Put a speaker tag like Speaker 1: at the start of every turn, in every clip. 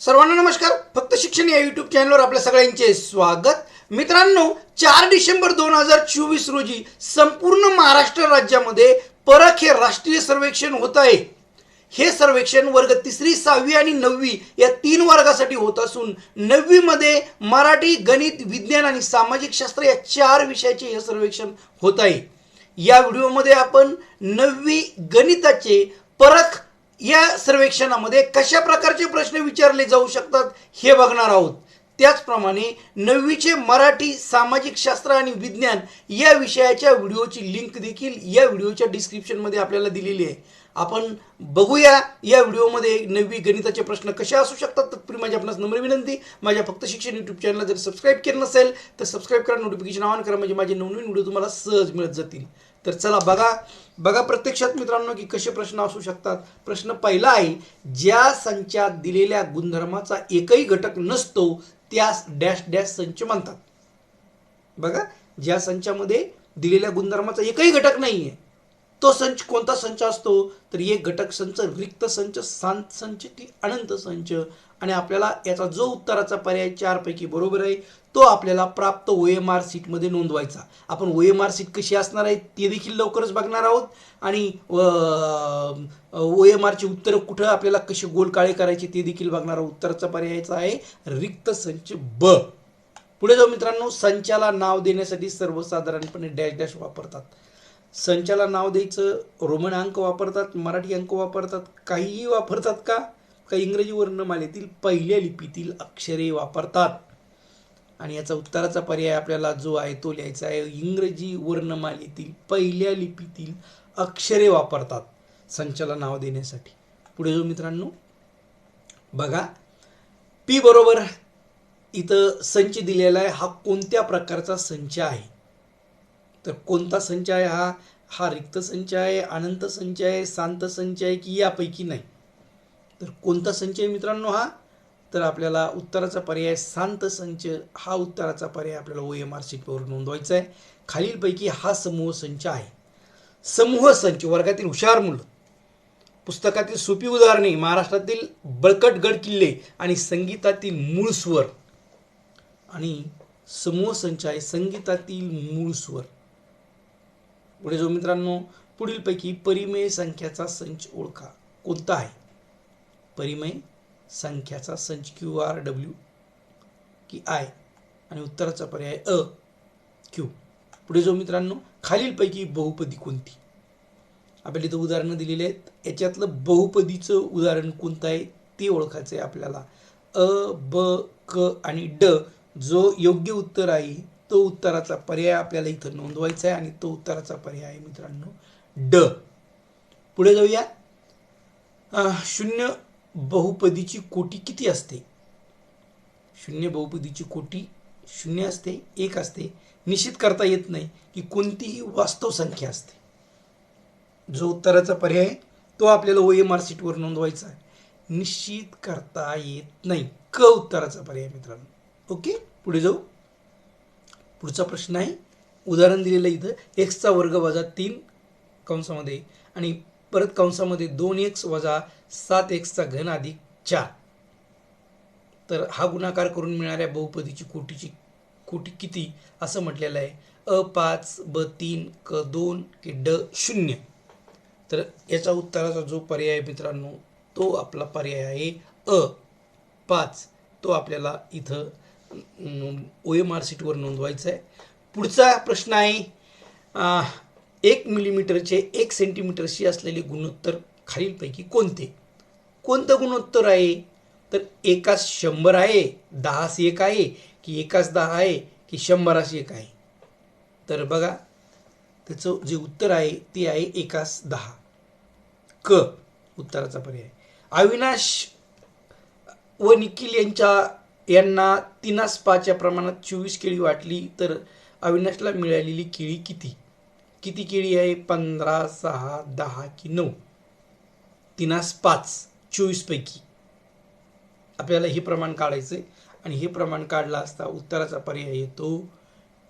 Speaker 1: सर्वांना नमस्कार. फक्त शिक्षण या युट्यूब चॅनलवर आपल्या सगळ्यांचे स्वागत. मित्रांनो चार डिसेंबर दोन हजार चोवीस रोजी संपूर्ण महाराष्ट्र राज्यामध्ये परख हे राष्ट्रीय सर्वेक्षण होत आहे. हे सर्वेक्षण वर्ग तिसरी सहावी आणि नववी या तीन वर्गासाठी होत असून नववीमध्ये मराठी गणित विज्ञान आणि सामाजिक शास्त्र या चार विषयाचे हे सर्वेक्षण होत आहे. या व्हिडिओमध्ये आपण नववी गणिताचे परख या सर्वेक्षणामध्ये कशा प्रकारचे प्रश्न विचारले जाऊ शकतात हे बघणार आहोत. त्याचप्रमाणे नववीचे मराठी सामाजिक शास्त्र आणि विज्ञान या विषयाच्या व्हिडिओची लिंक देखील या व्हिडिओच्या डिस्क्रिप्शनमध्ये आपल्याला दिलेली आहे. आपण बघूया या व्हिडिओमध्ये नववी गणिताचे प्रश्न कसे असू शकतात तत्पूर्वी माझी आपणास नम्र विनंती. माझ्या फक्त शिक्षण यूट्यूब चॅनलला जर सबस्क्राईब केलं नसेल तर सबस्क्राईब करा नोटिफिकेशन ऑन करा म्हणजे माझे नवनवीन व्हिडिओ तुम्हाला सहज मिळत जातील. तर चला बघा बघा प्रत्यक्षात मित्रांनो की कसे प्रश्न असू शकतात. प्रश्न पहिला आहे ज्या संचात दिलेल्या गुणधर्माचा एकही घटक नसतो त्यास डॅश डॅश संच म्हणतात. बघा ज्या संचामध्ये दिलेल्या गुणधर्माचा एकही घटक नाही आहे तो संच कोणता संच असतो? तर एक घटक संच रिक्त संच सांत संच की अनंत संच? आणि आपल्याला याचा जो उत्तराचा पर्याय चारपैकी बरोबर आहे तो आपल्याला प्राप्त ओ एम आर सीटमध्ये नोंदवायचा. आपण ओ एम आर सीट कशी असणार आहे ते देखील लवकरच बघणार आहोत. आणि ओ एम आरची उत्तरं कुठं आपल्याला कसे गोल काळे करायचे ते देखील बघणार आहोत. उत्तराचा पर्यायचा आहे रिक्त संच ब. पुढे जाऊ मित्रांनो संचाला नाव देण्यासाठी सर्वसाधारणपणे डॅश डॅश वापरतात. संचाला नाव द्यायचं रोमन अंक वापरतात मराठी अंक वापरतात काहीही वापरतात का? का इंग्रजी वर्णमालेतील पहिल्या लिपीतील अक्षरे वापरतात. आणि याचा उत्तराचा पर्याय आपल्याला जो आहे तो लिहायचा आहे. इंग्रजी वर्णमालेतील पहिल्या लिपीतील अक्षरे वापरतात संचाला नाव देण्यासाठी. पुढे जाऊ मित्रांनो. बघा. पी बरोबर इथं संच दिलेला आहे. हा कोणत्या प्रकारचा संच आहे? तर कोणता संच आहे? हा हा रिक्त संच आहे अनंत संच आहे शांत संच आहे की यापैकी नाही? तर कोणता संच आहे मित्रांनो हा? तर आपल्याला उत्तराचा पर्याय शांत संच हा उत्तराचा पर्याय आपल्याला ओ एम आर सीटवर नोंदवायचा आहे. खालीलपैकी हा समूह संच आहे. समूह संच वर्गातील हुशार मुलं. पुस्तकातील सोपी उदाहरणे महाराष्ट्रातील बळकट गड किल्ले आणि संगीतातील मूळ स्वर. आणि समूह संच आहे संगीतातील मूळ स्वर. पुढे जो मित्रांनो पुढीलपैकी परिमेय संख्याचा संच ओळखा. कोणता आहे? परिमेय संख्याचा संच क्यू आर डब्ल्यू की आय आणि उत्तराचा पर्याय अ क्यू पुढे जो मित्रांनो खालीलपैकी बहुपदी कोणती? आपल्याला इथं उदाहरणं दिलेली आहेत. याच्यातलं बहुपदीचं उदाहरण कोणतं आहे? ते ओळखायचं आहे आपल्याला. अ ब क आणि ड जो योग्य उत्तर आहे तो उत्तराचा पर्याय आपल्याला इथं नोंदवायचा आहे आणि तो उत्तराचा पर्याय आहे मित्रांनो ड. पुढे जाऊया. शून्य बहुपदीची कोटी किती असते? शून्य बहुपदीची कोटी शून्य असते एक असते. निश्चित करता येत नाही की कोणतीही वास्तव संख्या असते. जो उत्तराचा पर्याय आहे, तो आपल्याला ओ एम आर सीटवर नोंदवायचा आहे. निश्चित करता येत नाही. क उत्तराचा पर्याय मित्रांनो. ओके? पुढे जाऊ. पुढचा प्रश्न आहे. उदाहरण दिलेलं इथं एक्सचा वर्ग वजा तीन कंसामध्ये. आणि परत कंसामध्ये दोन एक्स वजा सात एक्सचा घन अधिक चार. तर हा गुणाकार करून मिळणाऱ्या बहुपदीची कोटीची कोटी किती असं म्हटलेलं आहे? अ पाच ब तीन क दोन की ड शून्य. तर याचा उत्तराचा जो पर्याय आहे मित्रांनो तो आपला पर्याय आहे अ. पाच तो आपल्याला इथं ओ एम आर सीटवर नोंदवायचा आहे. पुढचा प्रश्न आहे एक मिलीमीटरचे एक सेंटीमीटरशी असलेले गुणोत्तर खालीलपैकी कोणते? कोणतं गुणोत्तर आहे? तर एकास शंभर आहे दहास एक आहे की एकास दहा आहे की शंभरास एक आहे. तर बघा त्याचं जे उत्तर आहे ते आहे एकास दहा. क उत्तराचा पर्याय. अविनाश व निखिल यांच्या यांना तिनास पाच्या प्रमाणात चोवीस केळी वाटली तर अविनाशला मिळालेली केळी किती? किती केळी आहे? पंधरा सहा दहा की नऊ? तिनास पाच चोवीसपैकी आपल्याला हे प्रमाण काढायचं आहे आणि हे प्रमाण काढला असता उत्तराचा पर्याय येतो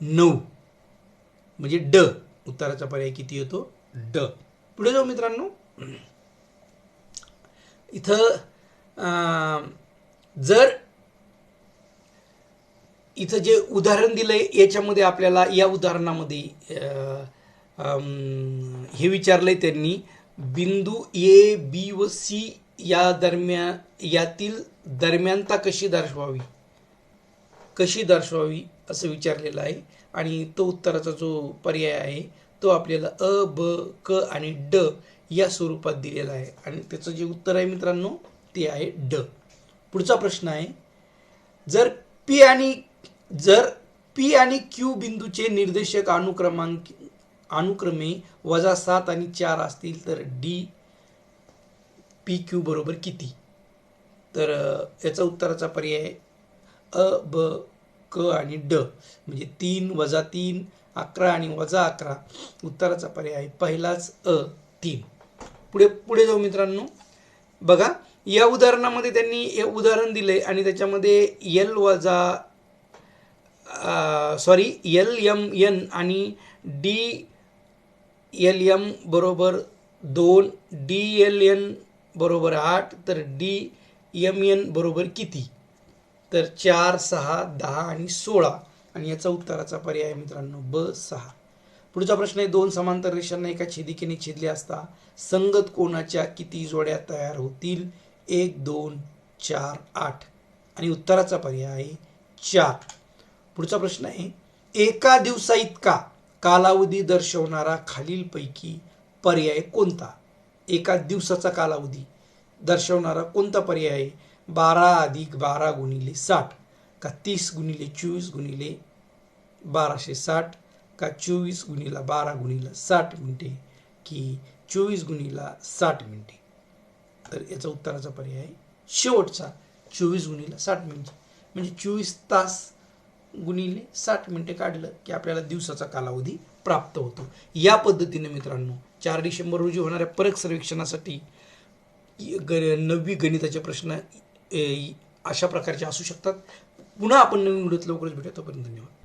Speaker 1: नऊ. म्हणजे ड. उत्तराचा पर्याय किती येतो? ड. पुढे जाऊ मित्रांनो. इथं जर इथं जे उदाहरण दिलंय याच्यामध्ये आपल्याला या उदाहरणामध्ये हे विचारलंय त्यांनी बिंदू ए बी व सी या दरम्यान यातील दरम्यानता कशी दर्शवावी? कशी दर्शवावी असं विचारलेलं आहे. आणि तो उत्तराचा जो पर्याय आहे तो आपल्याला अ ब क आणि ड या स्वरूपात दिलेला आहे. आणि त्याचं जे उत्तर आहे मित्रांनो ते आहे ड. पुढचा प्रश्न आहे जर पी आणि जर पी आणि क्यू बिंदूचे निर्देशक अनुक्रमांक अनुक्रमे वजा सात आणि चार असतील तर डी पी क्यू बरोबर किती? तर याचा उत्तराचा पर्याय अ ब क आणि ड. म्हणजे तीन वजा तीन अकरा आणि वजा अकरा. उत्तराचा पर्याय आहे पहिलाच अ तीन. पुढे पुढे जाऊ मित्रांनो. बघा या उदाहरणामध्ये त्यांनी हे उदाहरण दिले आणि त्याच्यामध्ये एल वजा सॉरी एल एम एन आणि डी एल एम बरोबर दोन डी एल एन बरोबर आठ तर डी एम एन बरोबर किती? तर चार सहा दहा आणि सोळा. आणि याचा उत्तराचा पर्याय मित्रांनो ब सहा. पुढचा प्रश्न आहे दोन समांतर रेषांना एका छेदिकेने छेदले असता संगत कोणाच्या किती जोड्या तयार होतील? एक दोन चार आठ. आणि उत्तराचा पर्याय आहे चार. पुढचा प्रश्न आहे एका दिवसा इतका कालावधी दर्शवणारा खालीलपैकी पर्याय कोणता? एका दिवसाचा कालावधी दर्शवणारा कोणता पर्याय? आहे बारा अधिक बारा गुणिले साठ. का तीस गुणिले चोवीस गुणिले बाराशे साठ? का चोवीस गुणिला बारा गुणिला साठ मिनिटे? की चोवीस गुणिला साठ मिनिटे? तर याचा उत्तराचा पर्याय शेवटचा. चोवीस गुणिला साठ मिनिटे. म्हणजे चोवीस तास गुणिले साठ मिनिटे काढलं की आपल्याला दिवसाचा कालावधी प्राप्त होतो. या पद्धतीने मित्रांनो चार डिसेंबर रोजी होणाऱ्या परक सर्वेक्षणासाठी ग नववी गणिताचे प्रश्न अशा प्रकारचे असू शकतात. पुन्हा आपण नवीन व्हिडिओत लवकरच भेटू. तोपर्यंत धन्यवाद.